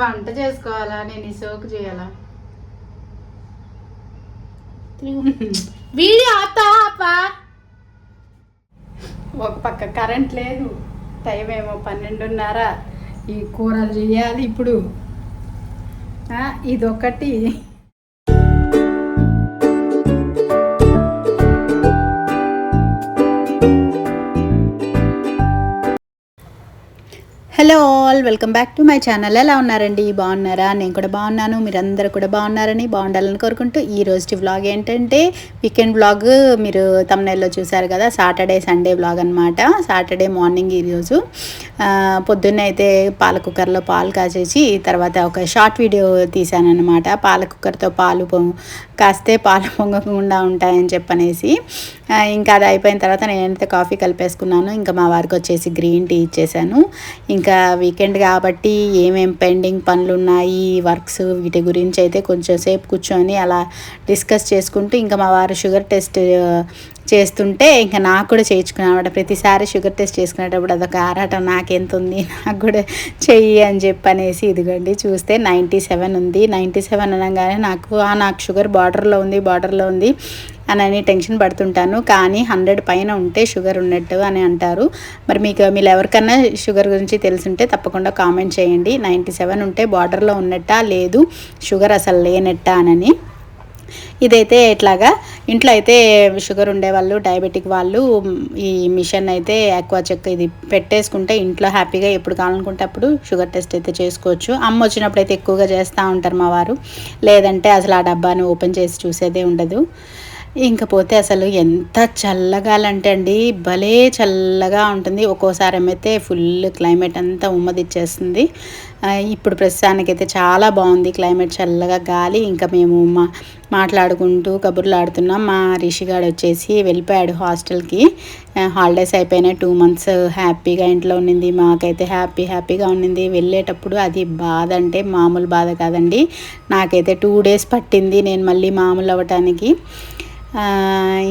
వంట చేసుకోవాలా? నేను ఈ సోకు చేయాలా వీడియో ఆపా ఒక పక్క కరెంట్ లేదు. టైం ఏమో పన్నెండున్నర. ఈ కూరలు చేయాలి ఇప్పుడు. ఆ, ఇదొకటి. Hello all welcome back to my channel. ఎలా ఉన్నారండి? బాగున్నారా? నేను కూడా బాగున్నాను. మీరందరూ కూడా బాగున్నారని బాగుండాలని కోరుకుంటూ ఈ రోజు వ్లాగ్ ఏంటంటే వీకెండ్ వ్లాగ్ మీరు తమిళలో చూసారు కదా సాటర్డే సండే వ్లాగ్ అనమాట సాటర్డే మార్నింగ్ ఈరోజు పొద్దున్న పొద్దున్నే అయితే పాల కుక్కర్లో పాలు కాచేసి తర్వాత ఒక షార్ట్ వీడియో తీశానన్నమాట. పాల కుక్కర్తో పాలు కాస్తే పాలు పొంగకుండా ఉంటాయని చెప్పనేసి ఇంకా అది అయిపోయిన తర్వాత నేనైతే కాఫీ కలిపేసుకున్నాను ఇంకా మా వారికి వచ్చేసి గ్రీన్ టీ ఇచ్చేసాను. ఇంకా వీకెండ్ కాబట్టి ఏమేం పెండింగ్ పనులు ఉన్నాయి వర్క్స్ వీటి గురించి అయితే కొంచెం సేపు కూర్చొని అలా డిస్కస్ చేసుకుంటూ ఇంకా మా వారు షుగర్ టెస్ట్ చేస్తుంటే ఇంకా నాకు కూడా చేయించుకున్నామాట ప్రతిసారి షుగర్ టెస్ట్ చేసుకునేటప్పుడు అదొక ఆరాటం. నాకెంత ఉంది నాకు కూడా చెయ్యి అని చెప్పి అనేసి ఇదిగోండి చూస్తే నైంటీ సెవెన్ ఉంది. నైంటీ సెవెన్ అనగానే నాకు "ఆ, నాకు షుగర్ బార్డర్లో ఉంది బార్డర్లో ఉంది అని టెన్షన్ పడుతుంటాను. కానీ హండ్రెడ్ పైన ఉంటే షుగర్ ఉన్నట్టు అని అంటారు. మరి మీకు మీరు ఎవరికన్నా షుగర్ గురించి తెలుసుంటే తప్పకుండా కామెంట్ చేయండి. నైంటీ సెవెన్ ఉంటే బార్డర్లో ఉన్నట్టా? లేదు. షుగర్ అసలు లేనట్టా? అని ఇదైతే ఇట్లాగా ఇంట్లో అయితే షుగర్ ఉండేవాళ్ళు డయాబెటిక్ వాళ్ళు ఈ మిషన్ అయితే ఎక్కువ చెక్ ఇది పెట్టేసుకుంటే ఇంట్లో హ్యాపీగా ఎప్పుడు కావాలనుకుంటే అప్పుడు షుగర్ టెస్ట్ అయితే చేసుకోవచ్చు. అమ్మ వచ్చినప్పుడు అయితే ఎక్కువగా చేస్తూ ఉంటారు మా వారు. లేదంటే అసలు ఆ డబ్బాని ఓపెన్ చేసి చూసేదే ఉండదు. ఇంకపోతే అసలు ఎంత చల్లగాలంటే అండి భలే చల్లగా ఉంటుంది. ఒక్కోసారి ఏమైతే ఫుల్ క్లైమేట్ అంతా ఉమ్మదిచ్చేస్తుంది. ఇప్పుడు ప్రస్తుతానికైతే చాలా బాగుంది క్లైమేట్ చల్లగా గాలి. ఇంకా మేము మా మాట్లాడుకుంటూ కబుర్లు ఆడుతున్నాం మా రిషిగాడు వచ్చేసి వెళ్ళిపోయాడు హాస్టల్కి. హాలిడేస్ అయిపోయినాయి. టూ మంత్స్ హ్యాపీగా ఇంట్లో ఉండింది. మాకైతే హ్యాపీ హ్యాపీగా ఉండింది. వెళ్ళేటప్పుడు అది బాధ అంటే మామూలు బాధ కాదండి. నాకైతే టూ డేస్ పట్టింది నేను మళ్ళీ మామూలు అవ్వటానికి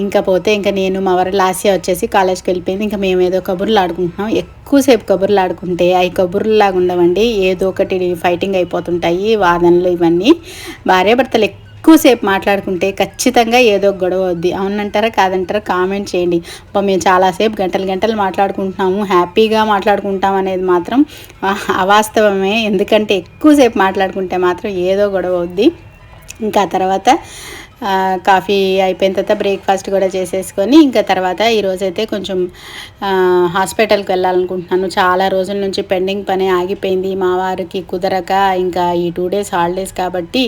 ఇంకా పోతే ఇంకా నేను మా వారి లాస్య వచ్చేసి కాలేజ్కి వెళ్ళిపోయింది. ఇంకా మేము ఏదో కబుర్లు ఆడుకుంటున్నాం. ఎక్కువసేపు కబుర్లు ఆడుకుంటే అవి కబుర్లు లాగా ఉండవండి. ఏదో ఒకటి ఫైటింగ్ అయిపోతుంటాయి వాదనలు ఇవన్నీ. భార్యాభర్తలు ఎక్కువసేపు మాట్లాడుకుంటే ఖచ్చితంగా ఏదో గొడవ వద్ది అవునంటారా కాదంటారా కామెంట్ చేయండి. అబ్బా మేము చాలాసేపు గంటలు గంటలు మాట్లాడుకుంటున్నాము. హ్యాపీగా మాట్లాడుకుంటాం అనేది మాత్రం అవాస్తవమే. ఎందుకంటే ఎక్కువసేపు మాట్లాడుకుంటే మాత్రం ఏదో గొడవ వద్ది ఇంకా తర్వాత కాఫీ అయిపోయిన తర్వాత బ్రేక్ఫాస్ట్ కూడా చేసేసుకొని ఇంకా తర్వాత ఈరోజైతే కొంచెం హాస్పిటల్కి వెళ్ళాలనుకుంటున్నాను. చాలా రోజుల నుంచి పెండింగ్ పని ఆగిపోయింది. మా వారికి కుదరక ఇంకా ఈ టూ డేస్ హాలిడేస్ కాబట్టి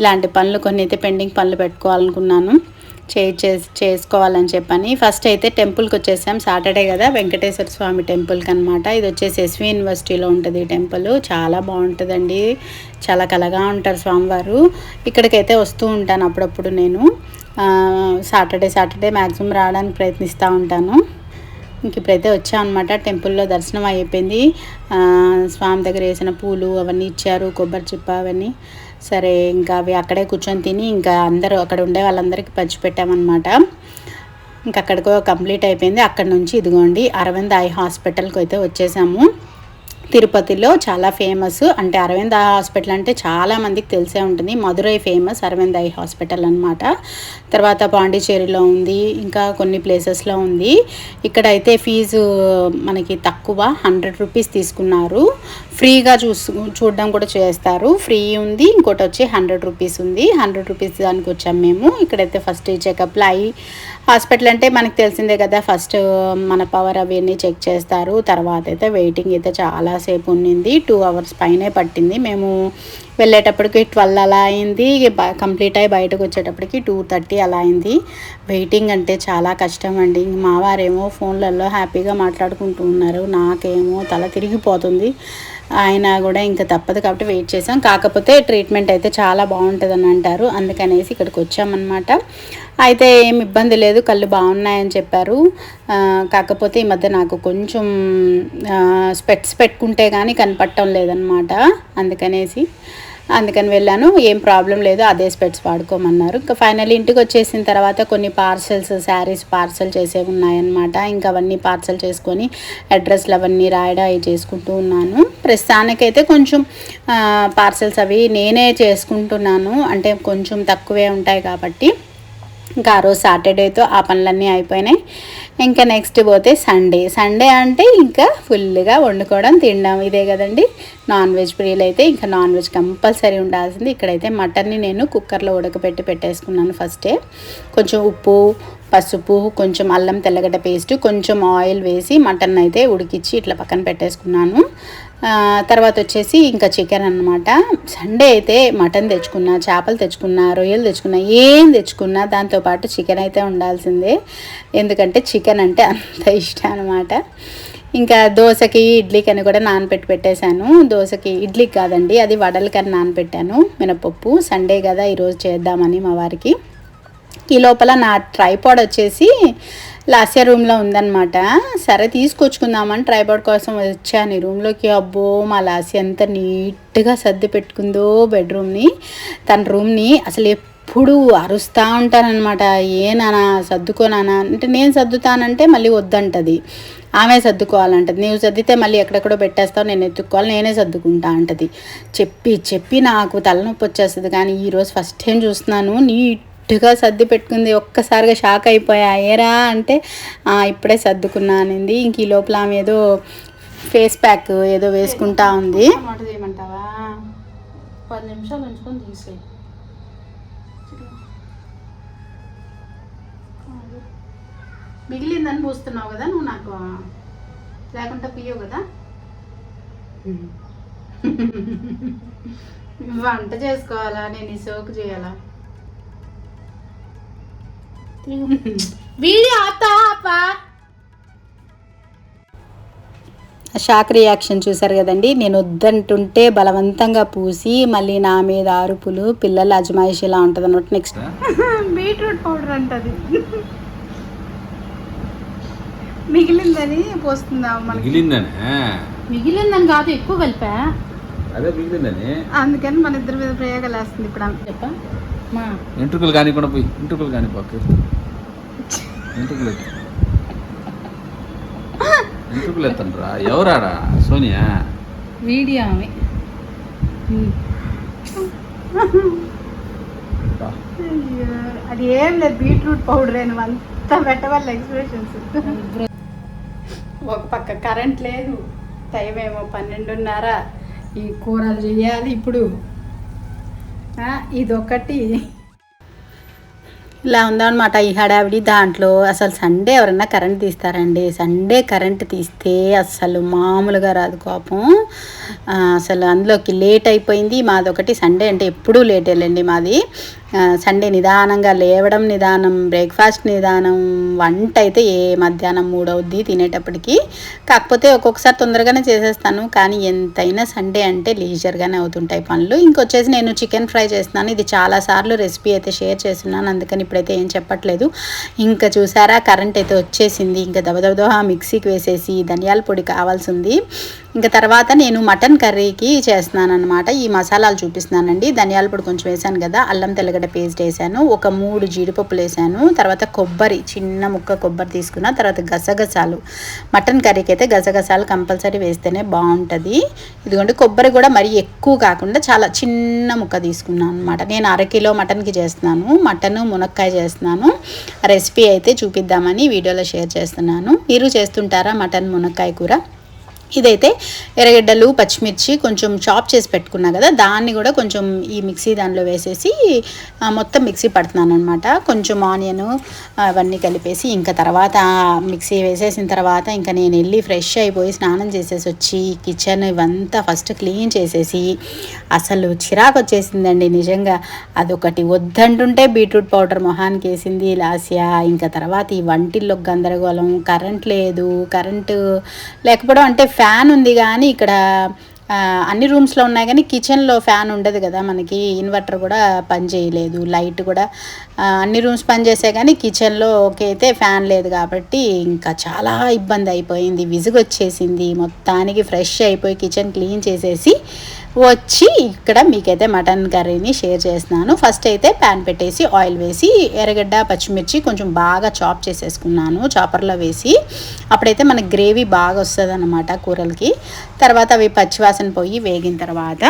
ఇలాంటి పనులు కొన్ని అయితే పెండింగ్ పనులు పెట్టుకోవాలనుకున్నాను. చే చేసుకోవాలని చెప్పని. ఫస్ట్ అయితే టెంపుల్కి వచ్చేసాం. సాటర్డే కదా వెంకటేశ్వర స్వామి టెంపుల్కి అనమాట ఇది వచ్చేసి ఎస్వి యూనివర్సిటీలో ఉంటుంది ఈ టెంపుల్ చాలా బాగుంటుందండి. చాలా కలగా ఉంటారు స్వామివారు. ఇక్కడికైతే వస్తూ ఉంటాను అప్పుడప్పుడు నేను. సాటర్డే సాటర్డే మ్యాక్సిమం రావడానికి ప్రయత్నిస్తూ ఉంటాను. ఇంక ఇప్పుడైతే వచ్చాం అనమాట టెంపుల్లో దర్శనం అయిపోయింది. స్వామి దగ్గర వేసిన పూలు అవన్నీ ఇచ్చారు కొబ్బరి చిప్ప అవన్నీ. సరే ఇంకా అవి అక్కడే కూర్చొని తిని ఇంకా అందరూ అక్కడ ఉండే వాళ్ళందరికీ పంచిపెట్టామన్నమాట ఇంకా అక్కడికో కంప్లీట్ అయిపోయింది. అక్కడ నుంచి ఇదిగోండి అరవింద్ ఐ హాస్పిటల్కి అయితే వచ్చేసాము. తిరుపతిలో చాలా ఫేమస్. అంటే అరవింద్ ఐ హాస్పిటల్ అంటే చాలా మందికి తెలిసే ఉంటుంది. Madurai famous Aravind eye hospital అనమాట తర్వాత పాండిచేరిలో ఉంది ఇంకా కొన్ని ప్లేసెస్లో ఉంది. ఇక్కడైతే ఫీజు మనకి తక్కువ హండ్రెడ్ రూపీస్ తీసుకున్నారు. ఫ్రీగా చూసు చూడడం కూడా చేస్తారు. ఫ్రీ ఉంది ఇంకోటి వచ్చి హండ్రెడ్ రూపీస్ ఉంది. హండ్రెడ్ రూపీస్ దానికి వచ్చాము మేము. ఇక్కడైతే ఫస్ట్ చెకప్లో అయ్యి హాస్పిటల్ అంటే మనకు తెలిసిందే కదా ఫస్ట్ మన పవర్ అవన్నీ చెక్ చేస్తారు. తర్వాత అయితే వెయిటింగ్ అయితే చాలాసేపు ఉండింది టూ అవర్స్ పైనే పట్టింది. మేము వెళ్ళేటప్పటికి ట్వెల్వ్ అలా అయింది. కంప్లీట్ అయ్యి బయటకు వచ్చేటప్పటికి టూ థర్టీ అలా అయింది. వెయిటింగ్ అంటే చాలా కష్టం అండి ఇంక మా వారేమో ఫోన్లలో హ్యాపీగా మాట్లాడుకుంటూ ఉన్నారు. నాకేమో తల తిరిగిపోతుంది. ఆయన కూడా ఇంకా తప్పదు కాబట్టి వెయిట్ చేసాం కాకపోతే ట్రీట్మెంట్ అయితే చాలా బాగుంటుందని అంటారు. అందుకనేసి ఇక్కడికి వచ్చామన్నమాట. అయితే ఏం ఇబ్బంది లేదు. కళ్ళు బాగున్నాయని చెప్పారు. కాకపోతే ఈ మధ్య నాకు కొంచెం స్పెట్స్ పెట్టుకుంటే కానీ కనపడటం లేదనమాట అందుకనేసి అందుకని వెళ్ళాను. ఏం ప్రాబ్లం లేదు అదే స్పెట్స్ వాడుకోమన్నారు. ఇంకా ఫైనల్ ఇంటికి వచ్చేసిన తర్వాత కొన్ని పార్సల్స్ శారీస్ పార్సల్ చేసేవి ఉన్నాయన్నమాట. ఇంకా అవన్నీ పార్సల్ చేసుకొని అడ్రస్లు అవన్నీ రాయడం అవి చేసుకుంటూ ఉన్నాను. ప్రస్తుతానికైతే కొంచెం పార్సల్స్ అవి నేనే చేసుకుంటున్నాను. అంటే కొంచెం తక్కువే ఉంటాయి కాబట్టి. ఇంకా ఆ రోజు సాటర్డేతో ఆ పనులన్నీ అయిపోయినాయి. ఇంకా నెక్స్ట్ పోతే సండే సండే అంటే ఇంకా ఫుల్గా వండుకోవడం తినడం ఇదే కదండి. నాన్ వెజ్ ప్రియులు అయితే ఇంకా నాన్ వెజ్ కంపల్సరీ ఉండాల్సింది. ఇక్కడైతే మటన్ని నేను కుక్కర్లో ఉడకబెట్టి పెట్టేసుకున్నాను ఫస్టే కొంచెం ఉప్పు పసుపు కొంచెం అల్లం తెల్లగడ్డ పేస్ట్ కొంచెం ఆయిల్ వేసి మటన్ అయితే ఉడికిచ్చి ఇట్లా పక్కన పెట్టేసుకున్నాను. తర్వాత వచ్చేసి ఇంకా చికెన్ అన్నమాట. సండే అయితే మటన్ తెచ్చుకున్నా చేపలు తెచ్చుకున్నా రొయ్యలు తెచ్చుకున్నా ఏం తెచ్చుకున్నా దాంతోపాటు చికెన్ అయితే ఉండాల్సిందే. ఎందుకంటే చికెన్ చికెన్ అంటే అంత ఇష్టం అనమాట ఇంకా దోశకి ఇడ్లీకి అని కూడా నానబెట్టి పెట్టేశాను. దోశకి ఇడ్లీకి కాదండి అది వడలకని నానబెట్టాను మినపప్పు. సండే కదా ఈరోజు చేద్దామని మా వారికి. ఈ లోపల నా ట్రైపాడ్ వచ్చేసి లాస్య రూమ్లో ఉందన్నమాట. సరే తీసుకొచ్చుకుందామని ట్రైపాడ్ కోసం వచ్చాను. ఈ రూమ్లోకి అబ్బో మా లాస్య ఎంత నీట్గా సర్ది పెట్టుకుందో బెడ్రూమ్ని. తన రూమ్ని అసలు ఎప్పుడు అరుస్తూ ఉంటానన్నమాట. ఏ నానా సర్దుకోనానా అంటే నేను సర్దుతానంటే మళ్ళీ వద్దంటది. ఆమె సర్దుకోవాలంటది. నువ్వు సర్దితే మళ్ళీ ఎక్కడెక్కడో పెట్టేస్తావు నేను ఎత్తుక్కోవాలి నేనే సర్దుకుంటా అంటది. చెప్పి చెప్పి నాకు తలనొప్పి వచ్చేస్తుంది. కానీ ఈరోజు ఫస్ట్ టైం చూస్తున్నాను. నీట్గా సర్ది పెట్టుకుంది. ఒక్కసారిగా షాక్ అయిపోయా. ఏరా అంటే ఇప్పుడే సర్దుకున్నా అనింది. ఇంక ఈ లోపల ఆమె ఏదో ఫేస్ ప్యాక్ ఏదో వేసుకుంటా ఉంది. పది నిమిషాలు ఉంచుకొని తీసేయి. మిగిలిందని పూస్తున్నావు కదా నువ్వు నాకు లేకుంటే పియ్యవు కదా. వంట చేసుకోవాలా నేను ఈ సోకు చేయాలా? వీడియో షాక్ రియాక్షన్ చూసారు కదండి నేను వద్దంటుంటే బలవంతంగా పూసి మళ్ళీ నా మీద అరుపులు పిల్లల అజమాయిషి ఇలా ఉంటుంది అన్నట్టు నెక్స్ట్ బీట్రూట్ పౌడర్ అంటది. మిగిలిందని పోస్తుందా మనకి? మిగిలిందనే? మిగిలిందని కాదు ఎక్కువ కలిపా. అదే మిగిలిందని? అందుకని మన ఇద్దరి మీద ప్రయోగాలు వేస్తుంది ఇప్పుడు ఆమె చెప్పా? మా. ఎంట్రుకలు కానికుండా పోయి ఎంట్రుకలు కాని పక్క ఎంట్రుకలు. ఎంట్రుకలు ఎత్తండి రా ఎవరాడా సోనియా? వీడియో ఆమె. అది ఏం లేదు బీట్రూట్ పౌడర్ అని అంతా పెట్టవల్ల ఎక్స్ప్రెషన్స్. ఒక పక్క కరెంట్ లేదు. టైం ఏమో పన్నెండున్నర. ఈ కూరలు చేయాలి ఇప్పుడు. ఇదొకటి. ఇలా ఉందన్నమాట ఈ హడావిడి దాంట్లో. అసలు సండే ఎవరన్నా కరెంట్ తీస్తారండి. సండే కరెంట్ తీస్తే అసలు మామూలుగా రాదు కోపం. అసలు అందులోకి లేట్ అయిపోయింది. మాది ఒకటి సండే అంటే ఎప్పుడూ లేట్ వెళ్ళండి మాది. సండే నిదానంగా లేవడం నిదానం బ్రేక్ఫాస్ట్ నిదానం వంట అయితే ఏ మధ్యాహ్నం మూడవుద్ది తినేటప్పటికి. కాకపోతే ఒక్కొక్కసారి తొందరగానే చేసేస్తాను కానీ ఎంతైనా సండే అంటే లీజర్గానే అవుతుంటాయి పనులు. ఇంకొచ్చేసి నేను చికెన్ ఫ్రై చేస్తున్నాను. ఇది చాలాసార్లు రెసిపీ అయితే షేర్ చేస్తున్నాను అందుకని ఇప్పుడైతే ఏం చెప్పట్లేదు. ఇంకా చూసారా కరెంట్ అయితే వచ్చేసింది. ఇంకా దబదబదో మిక్సీకి వేసేసి ధనియాల పొడి కావాల్సింది. ఇంకా తర్వాత నేను మటన్ కర్రీకి చేస్తున్నాను అనమాట ఈ మసాలాలు చూపిస్తున్నానండి. ధనియాల పొడి కొంచెం వేసాను కదా అల్లం తెల్లగడ్డ పేస్ట్ వేసాను ఒక మూడు జీడిపప్పులు వేసాను తర్వాత కొబ్బరి చిన్న ముక్క కొబ్బరి తీసుకున్న తర్వాత గసగసాలు. మటన్ కర్రీకి అయితే గసగసాలు కంపల్సరీ వేస్తేనే బాగుంటుంది. ఇదిగోండి కొబ్బరి కూడా మరీ ఎక్కువ కాకుండా చాలా చిన్న ముక్క తీసుకున్నాను అనమాట నేను అరకిలో మటన్కి చేస్తున్నాను మటన్ మునక్కాయ చేస్తున్నాను. రెసిపీ అయితే చూపిద్దామని వీడియోలో షేర్ చేస్తున్నాను. మీరు చేస్తుంటారా మటన్ మునక్కాయ కూర? ఇదైతే ఎర్రగడ్డలు పచ్చిమిర్చి కొంచెం చాప్ చేసి పెట్టుకున్నా కదా దాన్ని కూడా కొంచెం ఈ మిక్సీ దానిలో వేసేసి మొత్తం మిక్సీ పడుతున్నాను అనమాట కొంచెం ఆనియన్ అవన్నీ కలిపేసి ఇంకా తర్వాత మిక్సీ వేసేసిన తర్వాత ఇంకా నేను వెళ్ళి ఫ్రెష్ అయిపోయి స్నానం చేసేసి వచ్చి కిచెన్ ఇవంతా ఫస్ట్ క్లీన్ చేసేసి అసలు చిరాకు వచ్చేసిందండి నిజంగా. అదొకటి వద్దంటుంటే బీట్రూట్ పౌడర్ మొహానికి వేసింది లాస్యా. ఇంకా తర్వాత ఈ వంటిల్లో గందరగోళం కరెంట్ లేదు కరెంటు లేకపోవడం అంటే ఫ్యాన్ ఉంది కానీ ఇక్కడ అన్ని రూమ్స్లో ఉన్నాయి కానీ కిచెన్లో ఫ్యాన్ ఉండదు కదా మనకి. ఇన్వర్టర్ కూడా పని చేయలేదు లైట్ కూడా. అన్ని రూమ్స్ పని చేసే కానీ కిచెన్లో ఓకే అయితే ఫ్యాన్ లేదు కాబట్టి ఇంకా చాలా ఇబ్బంది అయిపోయింది. విసుగు వచ్చేసింది మొత్తానికి ఫ్రెష్ అయిపోయి కిచెన్ క్లీన్ చేసేసి వచ్చి ఇక్కడ మీకైతే మటన్ కర్రీని షేర్ చేస్తున్నాను. ఫస్ట్ అయితే ప్యాన్ పెట్టేసి ఆయిల్ వేసి ఎర్రగడ్డ పచ్చిమిర్చి కొంచెం బాగా చాప్ చేసేసుకున్నాను చాపర్లో వేసి. అప్పుడైతే మనకి గ్రేవీ బాగా వస్తుంది అనమాట కూరలకి. తర్వాత అవి పచ్చివాసన పోయి వేగిన తర్వాత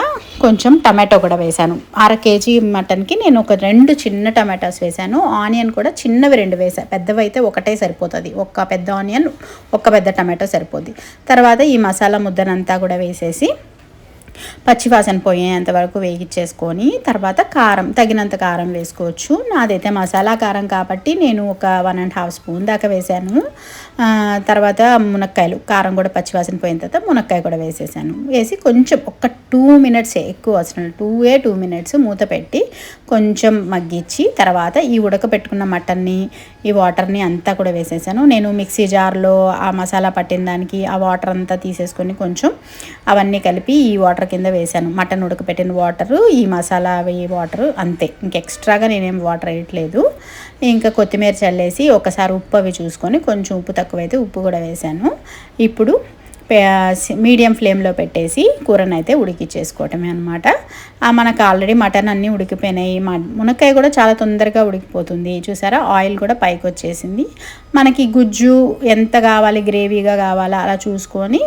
కొంచెం టమాటో కూడా వేశాను. అర కేజీ మటన్కి నేను ఒక రెండు చిన్న టమాటాస్ వేశాను. ఆనియన్ కూడా చిన్నవి రెండు వేసాను పెద్దవి అయితే ఒకటే సరిపోతుంది. ఒక్క పెద్ద ఆనియన్ ఒక్క పెద్ద టమాటో సరిపోద్ది. తర్వాత ఈ మసాలా ముద్దనంతా కూడా వేసేసి పచ్చివాసన పోయేంత వరకు వేగించేసుకొని తర్వాత కారం తగినంత కారం వేసుకోవచ్చు. నాదైతే మసాలా కారం కాబట్టి నేను ఒక వన్ అండ్ హాఫ్ స్పూన్ దాకా వేసాను తర్వాత మునక్కాయలు కారం కూడా పచ్చివాసన పోయిన తర్వాత మునక్కాయ కూడా వేసేసాను. వేసి కొంచెం ఒక టూ మినిట్స్ ఎక్కువ అవసరం టూ ఏ టూ మినిట్స్ మూత పెట్టి కొంచెం మగ్గించి తర్వాత ఈ ఉడకపెట్టుకున్న మటన్ని ఈ వాటర్ని అంతా కూడా వేసేసాను. నేను మిక్సీ జార్లో ఆ మసాలా పట్టిన దానికి ఆ వాటర్ అంతా తీసేసుకొని కొంచెం అవన్నీ కలిపి ఈ వాటర్ కింద వేసాను. మటన్ ఉడకపెట్టిన వాటరు ఈ మసాలా ఈ వాటర్ అంతే. ఇంక ఎక్స్ట్రాగా నేనేం వాటర్ వేయట్లేదు. ఇంకా కొత్తిమీర చల్లేసి ఒకసారి ఉప్పు అవి చూసుకొని కొంచెం ఉప్పు తక్కువైతే ఉప్పు కూడా వేసాను. ఇప్పుడు మీడియం ఫ్లేమ్లో పెట్టేసి కూరని అయితే ఉడికిచ్చేసుకోవటమే అనమాట మనకు ఆల్రెడీ మటన్ అన్నీ ఉడికిపోయినాయి. మునక్కాయ కూడా చాలా తొందరగా ఉడికిపోతుంది. చూసారా? ఆయిల్ కూడా పైకి వచ్చేసింది మనకి గుజ్జు ఎంత కావాలి గ్రేవీగా కావాలా అలా చూసుకొని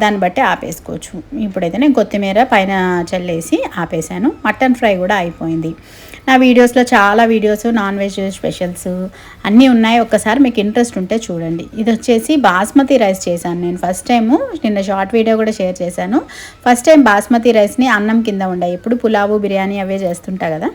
దాన్ని బట్టి ఆపేసుకోవచ్చు. ఇప్పుడైతే నేను కొత్తిమీర పైన చల్లేసి ఆపేసాను మటన్ ఫ్రై కూడా అయిపోయింది. నా వీడియోస్లో చాలా వీడియోస్ నాన్ వెజ్ స్పెషల్స్ అన్నీ ఉన్నాయి. ఒక్కసారి మీకు ఇంట్రెస్ట్ ఉంటే చూడండి. ఇది వచ్చేసి బాస్మతి రైస్ చేశాను నేను. ఫస్ట్ టైము నిన్న షార్ట్ వీడియో కూడా షేర్ చేశాను. ఫస్ట్ టైం బాస్మతి రైస్ని అన్నం కింద ఉండే. ఎప్పుడు పులావు బిర్యానీ అవే చేస్తుంటా కదా.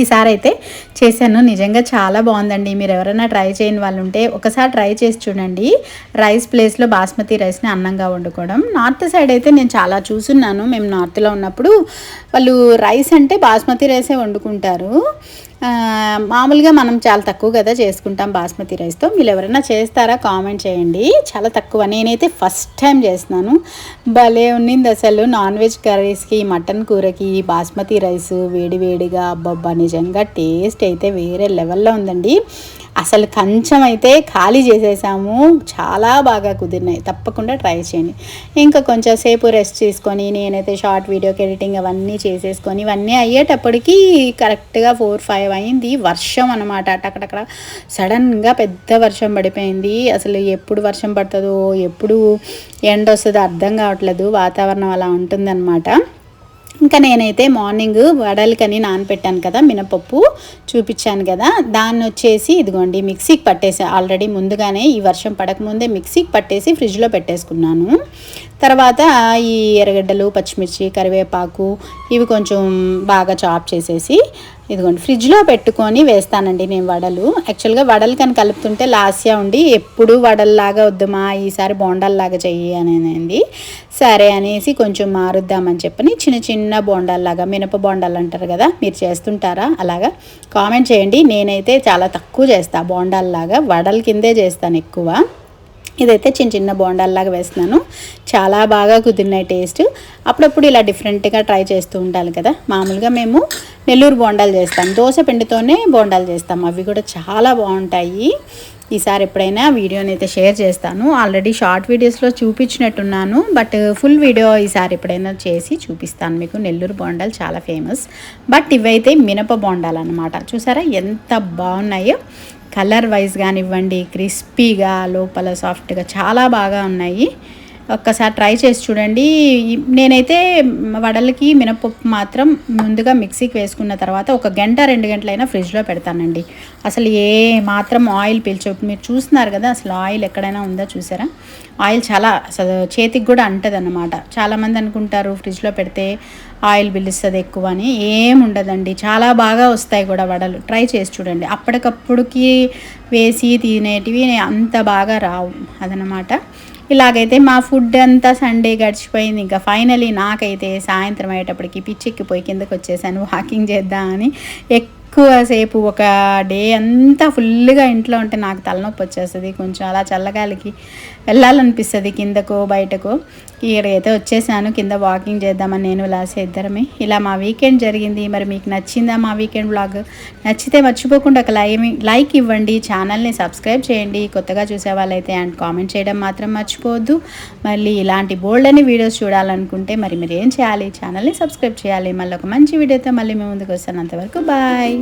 ఈసారి అయితే చేశాను. నిజంగా చాలా బాగుందండి. మీరు ఎవరైనా ట్రై చేయని వాళ్ళు ఉంటే ఒకసారి ట్రై చేసి చూడండి. రైస్ ప్లేస్లో బాస్మతి రైస్ని అన్నంగా వండుకోవడం. నార్త్ సైడ్ అయితే నేను చాలా చూసున్నాను. మేము నార్త్లో ఉన్నప్పుడు వాళ్ళు రైస్ అంటే బాస్మతి రైసే వండుకుంటారు. మామూలుగా మనం చాలా తక్కువ కదా చేసుకుంటాం బాస్మతి రైస్తో. మీరు ఎవరైనా చేస్తారా? కామెంట్ చేయండి. చాలా తక్కువ. నేనైతే ఫస్ట్ టైం చేస్తున్నాను. భలే ఉన్నింది అసలు. నాన్ వెజ్ కర్రీస్కి మటన్ కూరకి బాస్మతి రైస్ వేడివేడిగా అబ్బబ్బా నిజంగా టేస్ట్ అయితే వేరే లెవెల్లో ఉందండి. అసలు కంచం అయితే ఖాళీ చేసేసాము. చాలా బాగా కుదిరినాయి. తప్పకుండా ట్రై చేయండి. ఇంకా కొంచెం సేపు రెస్ట్ తీసుకొని నేనైతే షార్ట్ వీడియోకి ఎడిటింగ్ అవన్నీ చేసేసుకొని ఇవన్నీ అయ్యేటప్పటికి కరెక్ట్గా ఫోర్ ఫైవ్ అయింది. వర్షం అనమాట అక్కడక్కడ సడన్గా పెద్ద వర్షం పడిపోయింది. అసలు ఎప్పుడు వర్షం పడుతుందో ఎప్పుడు ఎండ వస్తుందో అర్థం కావట్లేదు. వాతావరణం అలా ఉంటుందన్నమాట. ఇంకా నేనైతే మార్నింగ్ వడలకని నానపెట్టాను కదా మినపప్పు చూపించాను కదా దాన్ని వచ్చేసి ఇదిగోండి మిక్సీకి పట్టేసి. ఆల్రెడీ ముందుగానే ఈ వర్షం పడకముందే మిక్సీకి పట్టేసి ఫ్రిడ్జ్లో పెట్టేసుకున్నాను. తర్వాత ఈ ఎర్రగడ్డలు పచ్చిమిర్చి కరివేపాకు ఇవి కొంచెం బాగా చాప్ చేసేసి ఇదిగోండి ఫ్రిడ్జ్లో పెట్టుకొని వేస్తానండి నేను వడలు. యాక్చువల్గా వడలు కానీ కలుపుతుంటే లాస్యా ఉండి ఎప్పుడు వడల్లాగా వద్దుమా ఈసారి బోండాల్లాగా చెయ్యి అనేది సరే అనేసి కొంచెం మారుద్దామని చెప్పని చిన్న చిన్న బోండాల్లాగా మినప బోండాలు అంటారు కదా మీరు చేస్తుంటారా? అలాగా కామెంట్ చేయండి. నేనైతే చాలా తక్కువ చేస్తాను బోండాల్లాగా వడల కిందే చేస్తాను ఎక్కువ. ఇదైతే చిన్న చిన్న బోండాల్లాగా వేస్తున్నాను. చాలా బాగా కుదిరినాయి టేస్ట్. అప్పుడప్పుడు ఇలా డిఫరెంట్గా ట్రై చేస్తూ ఉండాలి కదా. మామూలుగా మేము నెల్లూరు బోండాలు చేస్తాం. దోశ పిండితోనే బోండాలు చేస్తాం. అవి కూడా చాలా బాగుంటాయి. ఈసారి ఎప్పుడైనా వీడియోని అయితే షేర్ చేస్తాను. ఆల్రెడీ షార్ట్ వీడియోస్లో చూపించినట్టున్నాను. బట్ ఫుల్ వీడియో ఈసారి ఎప్పుడైనా చేసి చూపిస్తాను మీకు. నెల్లూరు బోండాలు చాలా ఫేమస్. బట్ ఇవైతే మినప బోండాలు అనమాట చూసారా ఎంత బాగున్నాయో. కలర్ వైజ్ కానివ్వండి క్రిస్పీగా లోపల సాఫ్ట్గా చాలా బాగా ఉన్నాయి. ఒక్కసారి ట్రై చేసి చూడండి. నేనైతే వడలకి మినపప్పు మాత్రం ముందుగా మిక్సీకి వేసుకున్న తర్వాత ఒక గంట రెండు గంటలైనా ఫ్రిడ్జ్లో పెడతానండి. అసలు ఏ మాత్రం ఆయిల్ పీల్చు మీరు చూస్తున్నారు కదా అసలు ఆయిల్ ఎక్కడైనా ఉందా చూసారా? ఆయిల్ చాలా అసలు చేతికి కూడా అంటది అన్నమాట చాలామంది అనుకుంటారు ఫ్రిడ్జ్లో పెడితే ఆయిల్ పిలుస్తుంది ఎక్కువ అని. ఏం ఉండదండి. చాలా బాగా వస్తాయి కూడా వడలు. ట్రై చేసి చూడండి. అప్పటికప్పుడుకి వేసి తినేటివి అంత బాగా రావు. అదనమాట ఇలాగైతే మా ఫుడ్ అంతా సండే గడిచిపోయింది. ఇంకా ఫైనలీ నాకైతే సాయంత్రం అయ్యేటప్పటికి పిచ్చెక్కిపోయి కిందకు వచ్చేసాను వాకింగ్ చేద్దామని ఎక్కువసేపు ఒక డే అంతా ఫుల్గా ఇంట్లో ఉంటే నాకు తలనొప్పి వచ్చేస్తుంది. కొంచెం అలా చల్లగాలికి వెళ్ళాలనిపిస్తుంది కిందకు బయటకు. ఇక్కడైతే వచ్చేసాను కింద వాకింగ్ చేద్దామని నేను లాస్ ఇద్దరమే. ఇలా మా వీకెండ్ జరిగింది. మరి మీకు నచ్చిందా మా వీకెండ్ బ్లాగ్ నచ్చితే మర్చిపోకుండా ఒక లైక్ లైక్ ఇవ్వండి. ఛానల్ని సబ్స్క్రైబ్ చేయండి. కొత్తగా చూసే వాళ్ళైతే అండ్ కామెంట్ చేయడం మాత్రం మర్చిపోవద్దు. మళ్ళీ ఇలాంటి బోల్డ్ అని వీడియోస్ చూడాలనుకుంటే మరి మీరు ఏం చేయాలి? ఛానల్ని సబ్స్క్రైబ్ చేయాలి. మళ్ళీ ఒక మంచి వీడియోతో మళ్ళీ మేము ముందుకు వస్తాను అంతవరకు బాయ్.